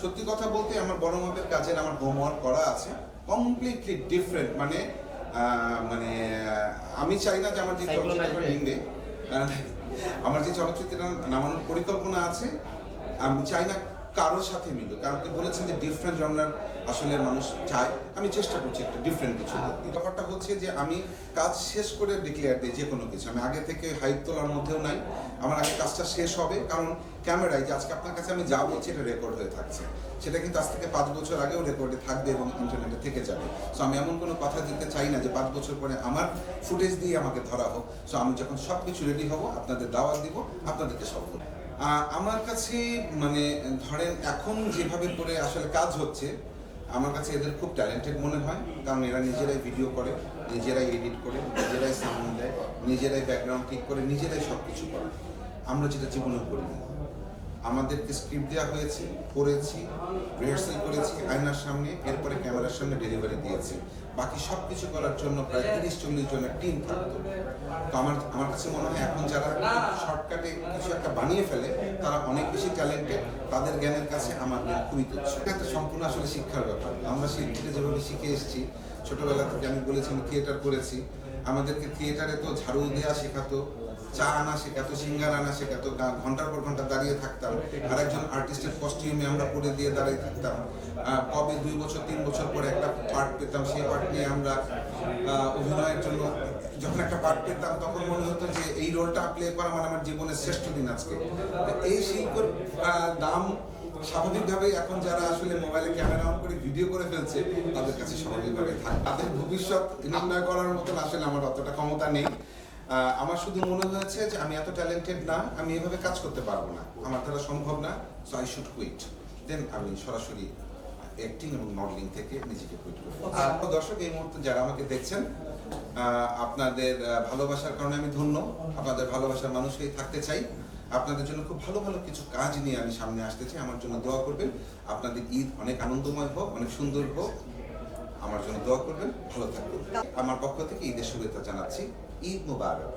সত্যি কথা বলতে আমার বড় মাপের কাজের আমার হোমওয়ার্ক করা আছে কমপ্লিটলি ডিফারেন্ট মানে আহ, মানে আমি চাই না যে আমার যে চলচ্চিত্র? ভেঙে আমার যে চলচ্চিত্রটা নামানোর পরিকল্পনা আছে আমি চাই না কারোর সাথে মিলবে। কারণ বলেছেন যে ডিফারেন্ট জনরার আসলে মানুষ চায়। আমি চেষ্টা করছি একটা ডিফারেন্ট কিছু করতে। ব্যাপারটা হচ্ছে যে আমি কাজ শেষ করে ডিক্লেয়ার দিই যে কোনো কিছু। আমি আগে থেকে হাইপ তোলার মধ্যেও নাই। আমার আগে কাজটা শেষ হবে। কারণ ক্যামেরায় যে আজকে আপনার কাছে আমি যা বলছি এটা রেকর্ড হয়ে থাকছে। সেটা কিন্তু আজ থেকে পাঁচ বছর আগেও রেকর্ডে থাকবে এবং ইন্টারনেটে থেকে যাবে। সো আমি এমন কোনো কথা দিতে চাই না যে পাঁচ বছর পরে আমার ফুটেজ দিয়ে আমাকে ধরা হোক। সো আমি যখন সব কিছু রেডি হব আপনাদের দাওয়াত দিব আপনাদেরকে সব আমার কাছে মানে ধরেন, এখন যেভাবে করে আসলে কাজ হচ্ছে, আমার কাছে এদের খুব ট্যালেন্টেড মনে হয়, কারণ এরা নিজেরাই ভিডিও করে, নিজেরাই এডিট করে, নিজেরাই সাউন্ড দেয়, নিজেরাই ব্যাকগ্রাউন্ড ঠিক করে, নিজেরাই সব কিছু করে। আমরা যেটা জীবনে করি না আমাদেরকে স্ক্রিপ্ট দেওয়া হয়েছে পড়েছি রিহার্সাল করেছি, আয়নার সামনে, এরপরে ক্যামেরার সামনে ডেলিভারি দিয়েছি। বাকি সব কিছু করার জন্য প্রায় তিরিশ, চল্লিশ জনের টিম থাকতো। তো আমার আমার কাছে মনে হয় এখন যারা শর্টকাটে কিছু একটা বানিয়ে ফেলে, তারা অনেক বেশি ট্যালেন্টেড তাদের জ্ঞানের কাছে আমার জ্ঞান খুবই তুচ্ছ। এটা সম্পূর্ণ আসলে শিক্ষার ব্যাপার। আমরা শিল্পীকে যেভাবে শিখে এসেছি, ছোটবেলা থেকে আমি বলেছি আমি থিয়েটার করেছি, আমাদেরকে থিয়েটারে তো ঝাড়ু দেওয়া শেখাতো চা আনা শেখাতো সিঙ্গার আনা শেখাতো ঘণ্টার পর ঘণ্টা দাঁড়িয়ে থাকতাম। আর একজন আর্টিস্টের কস্টিউমে আমরা পরে দিয়ে দাঁড়িয়ে থাকতাম। কবে দুই বছর, তিন বছর পরে একটা পার্ট পেতাম, সেই পার্ট নিয়ে আমরা অভিনয়ের জন্য যখন একটা পার্ট পেতাম, তখন মনে হতো যে এই রোলটা প্লে করা মানে আমার জীবনের শ্রেষ্ঠ দিন আজকে। এই শিল্পের দাম স্বাভাবিকভাবে এখন যারা আসলে মোবাইলে ক্যামেরা অন করে ভিডিও করে ফেলছে, তাদের কাছে স্বাভাবিকভাবে থাকে। তাদের ভবিষ্যৎ নির্ণয় করার মতন আসলে আমার অতটা ক্ষমতা নেই। আমার শুধু মনে হয়েছে যে আমি এত ট্যালেন্টেড না আমি এভাবে কাজ করতে পারব না। আমার দ্বারা সম্ভব না so I should quit then আমি সরাসরি অ্যাক্টিং এবং মডেলিং থেকে নিজেকে কুইট করি। আর দর্শক এই মুহূর্তে যারা আমাকে দেখছেন আপনাদের ভালোবাসার কারণে আমি ধন্য। আপনাদের ভালোবাসার মানুষ হয়ে থাকতে চাই। আপনাদের জন্য খুব ভালো ভালো কিছু কাজ নিয়ে আমি সামনে আসতে চাই। আমার জন্য দোয়া করবেন। আপনাদের ঈদ অনেক আনন্দময় হোক অনেক সুন্দর হোক। আমার জন্য দোয়া করবেন ভালো থাকবেন। আমার পক্ষ থেকে ঈদের শুভেচ্ছা জানাচ্ছি। ঈদ মুবারক।